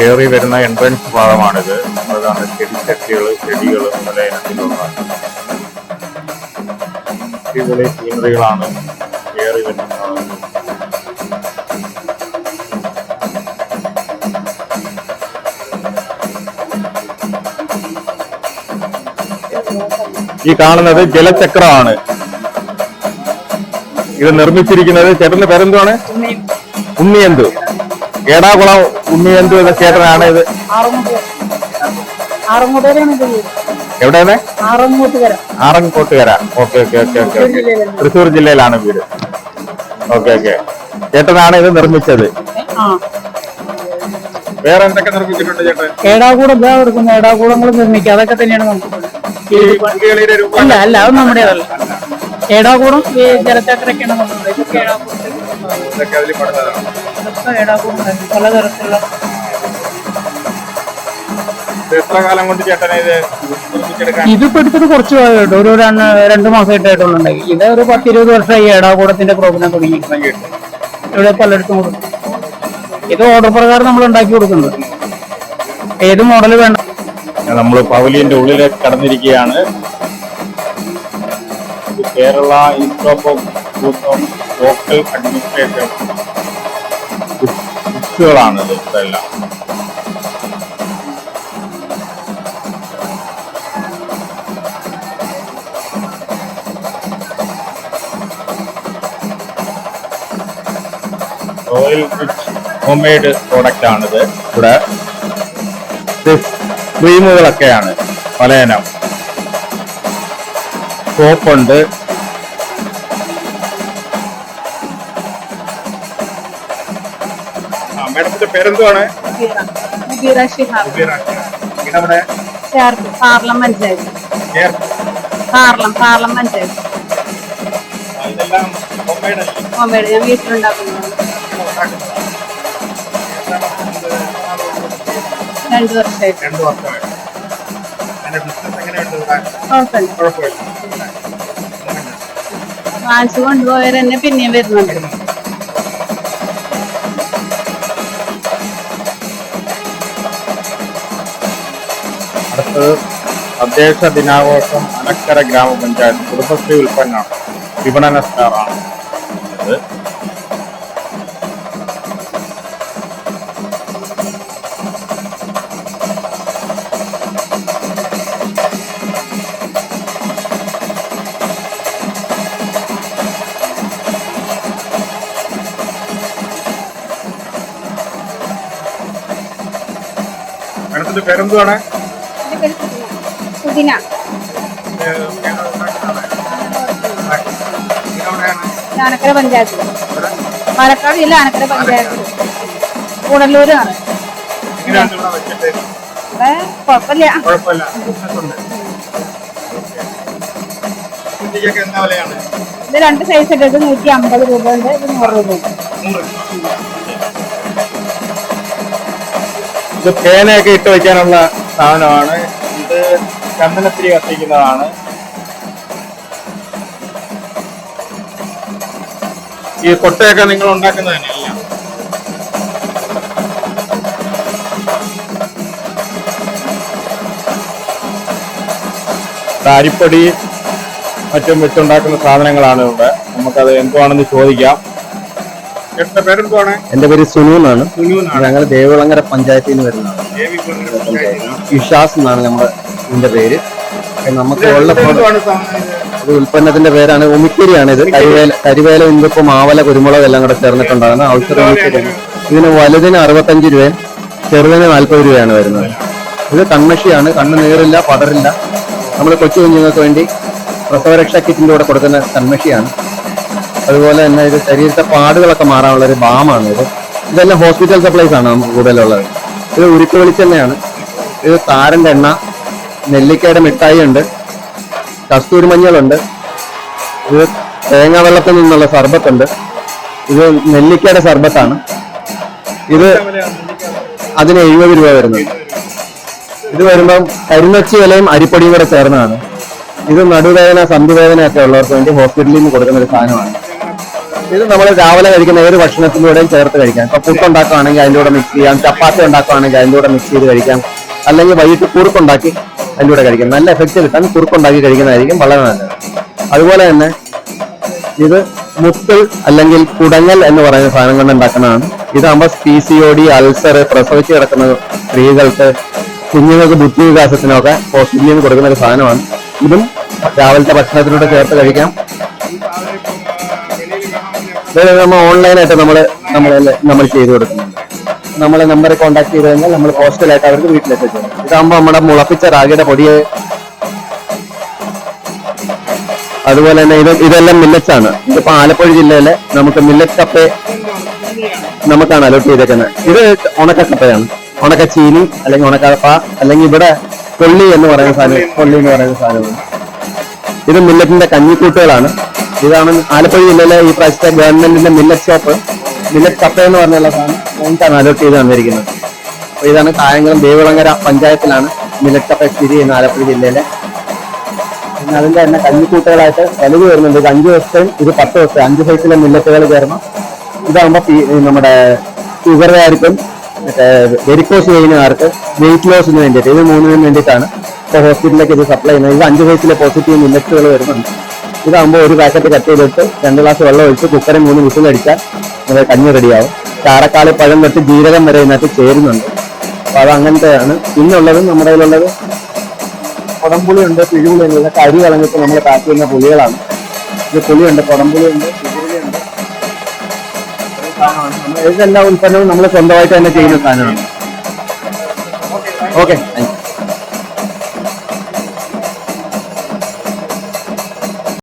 കയറി വരുന്ന എൻട്രൻസ് ഭാഗമാണിത്. അതാണ് ചെടിച്ചട്ടികൾ ചെടികൾ പല ഇനത്തിലുള്ള സീനറികളാണ് കയറി വരുന്ന ഈ കാണുന്നത് ജലചക്രമാണ്. ഇത് നിർമ്മിച്ചിരിക്കുന്നത് ചേട്ടന്റെ പേരെന്തുവാണ്? ഉണ്ണിയന്തു. ഏടാകുളം ഉണ്ണിയന്തു എന്ന ചേട്ടനാണ് ഇത്. എവിടെയാണ്? Arangottukara. Arangottukara okay okay okay okay okay. Thrissur ജില്ലയിലാണ് വീട്. Okay okay. ചേട്ടനാണ് ഇത് നിർമ്മിച്ചത്. ആ. വേറെ എന്തൊക്കെ നിർമ്മിച്ചിട്ടുണ്ട് ചേട്ടൻ ഏടാകൂടം ഇതാ കൊടുക്കുന്ന ഏടാകൂടങ്ങൾ നിർമ്മിക്കുക. അതൊക്കെ തന്നെയാണ് നമുക്ക് അല്ല അല്ല അത് നമ്മുടേതല്ല ഏടാകൂടം ഈ ജലചക്രൊക്കെയാണ് നമ്മുടെ ഇതൊക്കെ ഏടാകൂടം ഏടാകൂടം പലതരത്തിലുള്ള എത്ര കാലം കൊണ്ട് ചേട്ടനെ ഇത് ഇതിപ്പോ എടുത്തത് കുറച്ച് കാലമായിട്ട്? ഒരു രണ്ട് രണ്ടു മാസമായിട്ടായിട്ടുണ്ടായി ഇത് ഒരു പത്തിരുപത് വർഷമായി ഏടാകൂടത്തിന്റെ പ്രോഗ്രാം തുടങ്ങി? ഇവിടെ പലയിടത്തും കൊടുക്കും. ഇത് ഓർഡർ പ്രകാരം നമ്മൾ ഉണ്ടാക്കി കൊടുക്കുന്നത്. ഏത് മോഡൽ വേണ്ട നമ്മൾ പവലിയന്റെ ഉള്ളിൽ കടന്നിരിക്കുകയാണ്. Kerala institute of local administration ബുക്കുകളാണ് ഇത് ഇതെല്ലാം. Royal rich homemade product ആണിത്. ഇവിടെ ക്രീമുകളൊക്കെയാണ്. പലയിനം. സോപ്പുണ്ട് മാഡത്തിന്റെ പേരെന്തുവാണ്? പാർലം പഞ്ചായത്ത്. പാർലം പാർലം ഹോംമേഡ് ഞാൻ വീട്ടിലുണ്ടാക്കുന്നത് രണ്ടു വർഷമായിട്ട്. രണ്ട് വർഷമായിട്ട്. അതിന്റെ ബിസിനസ് എങ്ങനെയുണ്ട് ഇവിടെ? കുഴപ്പമില്ല. കുഴപ്പമില്ല. വാങ്ങിച്ചു കൊണ്ടുപോയവർ തന്നെ പിന്നെയും വരുന്നുണ്ട്. അടുത്തത് തദ്ദേശ ദിനാഘോഷം അനക്കര ഗ്രാമപഞ്ചായത്ത് കുടുംബശ്രീ ഉൽപ്പന്നം വിപണന സ്റ്റാറാണ്. ഇത് പേരെന്തുവാണ് പുതിന. ആനക്കര പഞ്ചായത്ത്. പാലക്കാട് ജില്ല ആനക്കര പഞ്ചായത്ത്. കൂടല്ലൂരാണ് കുഴപ്പമില്ല. ഇത് രണ്ട് സൈസ് ഉണ്ട്. ഇത് നൂറ്റി അമ്പത് രൂപ ഉണ്ട്. ഇത് നൂറ് രൂപ ഉണ്ട്. ഇത് പേനയൊക്കെ ഇട്ട് വയ്ക്കാനുള്ള സാധനമാണ്. ഇത് ചന്ദനത്തിരി കത്തിക്കുന്നതാണ്. ഈ കൊട്ടയൊക്കെ നിങ്ങൾ ഉണ്ടാക്കുന്നത് തന്നെയല്ല? അരിപ്പൊടി മറ്റും വെച്ചുണ്ടാക്കുന്ന സാധനങ്ങളാണ് ഇവിടെ. നമുക്കത് എന്തുവാണെന്ന് ചോദിക്കാം. എന്റെ പേര് സുനു എന്നാണ് ഞങ്ങൾ ദേവിളങ്ങര പഞ്ചായത്തിൽ നിന്ന് വരുന്നതാണ്. വിശ്വാസ്. ഇഷാസ് എന്നാണ് നമ്മുടെ ഇതിന്റെ പേര്. നമുക്ക് ഉള്ള ഉൽപ്പന്നത്തിന്റെ പേരാണ് ഉമിക്കരിയാണ് ഇത്. കരിവേല കരിവേല ഇന്ദുപ്പ് മാവല കുരുമുളക് എല്ലാം കൂടെ ചേർന്നിട്ടുണ്ടാകുന്ന ഔഷധ ഉമിക്കരിയാണ്. ഇതിന് വലുതിന് അറുപത്തഞ്ച് രൂപയും ചെറുതിന് നാൽപ്പത് രൂപയാണ് വരുന്നത്. ഇത് കൺമഷിയാണ്. കണ്ണ് നീറില്ല പടരില്ല നമ്മൾ കൊച്ചു കുഞ്ഞുങ്ങൾക്ക് വേണ്ടി പ്രസവരക്ഷാ കിറ്റിന്റെ കൂടെ കൊടുക്കുന്ന കൺമഷിയാണ്. അതുപോലെ തന്നെ ഇത് ശരീരത്തെ പാടുകളൊക്കെ മാറാനുള്ള ഒരു ബാമാണ് ഇത്. ഇതെല്ലാം ഹോസ്പിറ്റൽ സപ്ലൈസ് ആണ് നമുക്ക് കൂടുതലുള്ളത്. ഇത് ഉരുക്ക് വെളിച്ചെണ്ണയാണ്. ഇത് താരന്റെ എണ്ണ നെല്ലിക്കയുടെ മിഠായി ഉണ്ട് കസ്തൂരി മഞ്ഞളുണ്ട് ഇത് തേങ്ങാ വെള്ളത്തിൽ നിന്നുള്ള സർബത്തുണ്ട് ഇത് നെല്ലിക്കയുടെ സർബത്താണ്. ഇത് അതിന് എഴുപത് രൂപ വരുന്നത്. ഇത് വരുമ്പം കരിനൊച്ചി ഇലയും അരിപ്പൊടിയും കൂടെ ചേർന്നതാണ്. ഇത് നടുവേദന സന്ധിവേദന ഒക്കെ ഉള്ളവർക്ക് വേണ്ടി ഹോസ്പിറ്റലിൽ നിന്ന് കൊടുക്കുന്ന ഒരു സാധനമാണ്. ഇത് നമ്മൾ രാവിലെ കഴിക്കുന്ന ഏത് ഭക്ഷണത്തിലൂടെയും ചേർത്ത് കഴിക്കാം. ഇപ്പൊ പുട്ടുണ്ടാക്കുകയാണെങ്കിൽ അതിന്റെ കൂടെ മിക്സ് ചെയ്യാം. ചപ്പാത്തി ഉണ്ടാക്കുകയാണെങ്കിൽ അതിന്റെ കൂടെ മിക്സ് ചെയ്ത് കഴിക്കാം. അല്ലെങ്കിൽ വൈകിട്ട് കുറുക്കുണ്ടാക്കി അതിന്റെ കൂടെ കഴിക്കാം. നല്ല എഫക്റ്റ് കിട്ടാൻ കുറുക്കുണ്ടാക്കി കഴിക്കുന്നതായിരിക്കും വളരെ നല്ലത്. അതുപോലെ തന്നെ ഇത് മുത്തൽ അല്ലെങ്കിൽ കുടങ്ങൽ എന്ന് പറയുന്ന സാധനം കൊണ്ട് ഉണ്ടാക്കുന്നതാണ്. ഇതാകുമ്പോൾ P C O D ulcer പ്രസവിച്ച് കിടക്കുന്ന സ്ത്രീകൾക്ക് കുഞ്ഞുങ്ങൾക്ക് ബുദ്ധി വികാസത്തിനൊക്കെ പോസിറ്റീവ് കൊടുക്കുന്ന ഒരു സാധനമാണ്. ഇതും രാവിലത്തെ ഭക്ഷണത്തിലൂടെ ചേർത്ത് കഴിക്കാം. നമ്മൾ ഓൺലൈനായിട്ട് നമ്മൾ നമ്മളെ നമ്മൾ ചെയ്തു കൊടുക്കുന്നുണ്ട്. നമ്മളെ നമ്പറിൽ കോൺടാക്ട് ചെയ്ത് കഴിഞ്ഞാൽ നമ്മൾ പോസ്റ്റലായിട്ട് അവർക്ക് വീട്ടിലെത്തിച്ചു ഇതാകുമ്പോൾ നമ്മുടെ മുളപ്പിച്ച റാഗിയുടെ പൊടിയെ അതുപോലെ തന്നെ ഇത് ഇതെല്ലാം മില്ലറ്റ്സ് ആണ്. ഇതിപ്പോ ആലപ്പുഴ ജില്ലയിലെ നമുക്ക് മില്ലറ്റ് കപ്പ നമുക്കാണ് അലോട്ട് ചെയ്തേക്കുന്നത്. ഇത് ഉണക്ക കപ്പയാണ് ഉണക്ക ചീനി അല്ലെങ്കിൽ ഉണക്കപ്പ അല്ലെങ്കിൽ ഇവിടെ കൊള്ളി എന്ന് പറയുന്ന സാധനം കൊള്ളി എന്ന് പറയുന്ന സാധനമാണ്. ഇത് മില്ലറ്റിന്റെ കഞ്ഞിക്കൂട്ടുകളാണ്. ഇതാണ് ആലപ്പുഴ ജില്ലയിലെ ഈ പ്രാവശ്യത്തെ ഗവൺമെന്റിന്റെ മില്ലറ്റ് ഷോപ്പ് മില്ലറ്റ് കപ്പ എന്ന് പറഞ്ഞുള്ള സാധനം ഞങ്ങൾക്കാണ് അലോട്ട് ചെയ്ത് തന്നിരിക്കുന്നത് അപ്പൊ ഇതാണ് കായംകുളം ദേവിളങ്ങര പഞ്ചായത്തിലാണ് മില്ലറ്റ് കപ്പ സ്ഥിതി ചെയ്യുന്ന ആലപ്പുഴ ജില്ലയിലെ. പിന്നെ അതിന്റെ തന്നെ കഞ്ഞിക്കൂട്ടുകളായിട്ട് വലുത് വരുന്നുണ്ട്. ഇത് അഞ്ച് ദിവസത്തെയും ഇത് പത്ത് ദിവസത്തെ അഞ്ച് സൈസിലെ മില്ലറ്റുകൾ ചേർന്ന് ഇതാകുമ്പോൾ നമ്മുടെ ഷുഗറുകാർക്കും മറ്റേ വെരിക്കോസ് ചെയ്യുന്നവർക്ക് വെയിറ്റ് ലോസിന് വേണ്ടിയിട്ട് ഇത് മൂന്നിനും വേണ്ടിയിട്ടാണ്. ഇപ്പോൾ ഹോസ്പിറ്റലിലേക്ക് ഇത് സപ്ലൈ ചെയ്യുന്നത്. ഇത് അഞ്ച് വയസ്സിലെ പോസിറ്റീവ് മില്ലറ്റുകൾ വരുന്നുണ്ട്. ഇതാകുമ്പോൾ ഒരു പാക്കറ്റ് കട്ട് ചെയ്തിട്ട് രണ്ട് ഗ്ലാസ് വെള്ളം ഒഴിച്ച് കുക്കറിൽ മൂന്ന് വിസിലടിച്ചാൽ നമ്മുടെ കഞ്ഞി റെഡിയാവും. ചാറക്കാളി പഴം തൊട്ട് ജീരകം വരെ ഇതിനകത്ത് ചേരുന്നുണ്ട്. അപ്പോൾ അത് അങ്ങനത്തെയാണ്. പിന്നുള്ളത് നമ്മുടെ കയ്യിലുള്ളത് കുടംപുളിയുണ്ട് പിഴുപുളിയുണ്ട്. ഉണ്ട് കരി കളഞ്ഞിട്ട് നമ്മൾ പാക്ക് ചെയ്യുന്ന പുളികളാണ്. ഇത് പുളിയുണ്ട് കുടംപുളിയുണ്ട് പിഴുപുളിയുണ്ട്. ഇതെല്ലാ ഉൽപ്പന്നവും നമ്മൾ സ്വന്തമായിട്ട് തന്നെ ചെയ്യുന്ന സാധനമാണ്. Okay thank you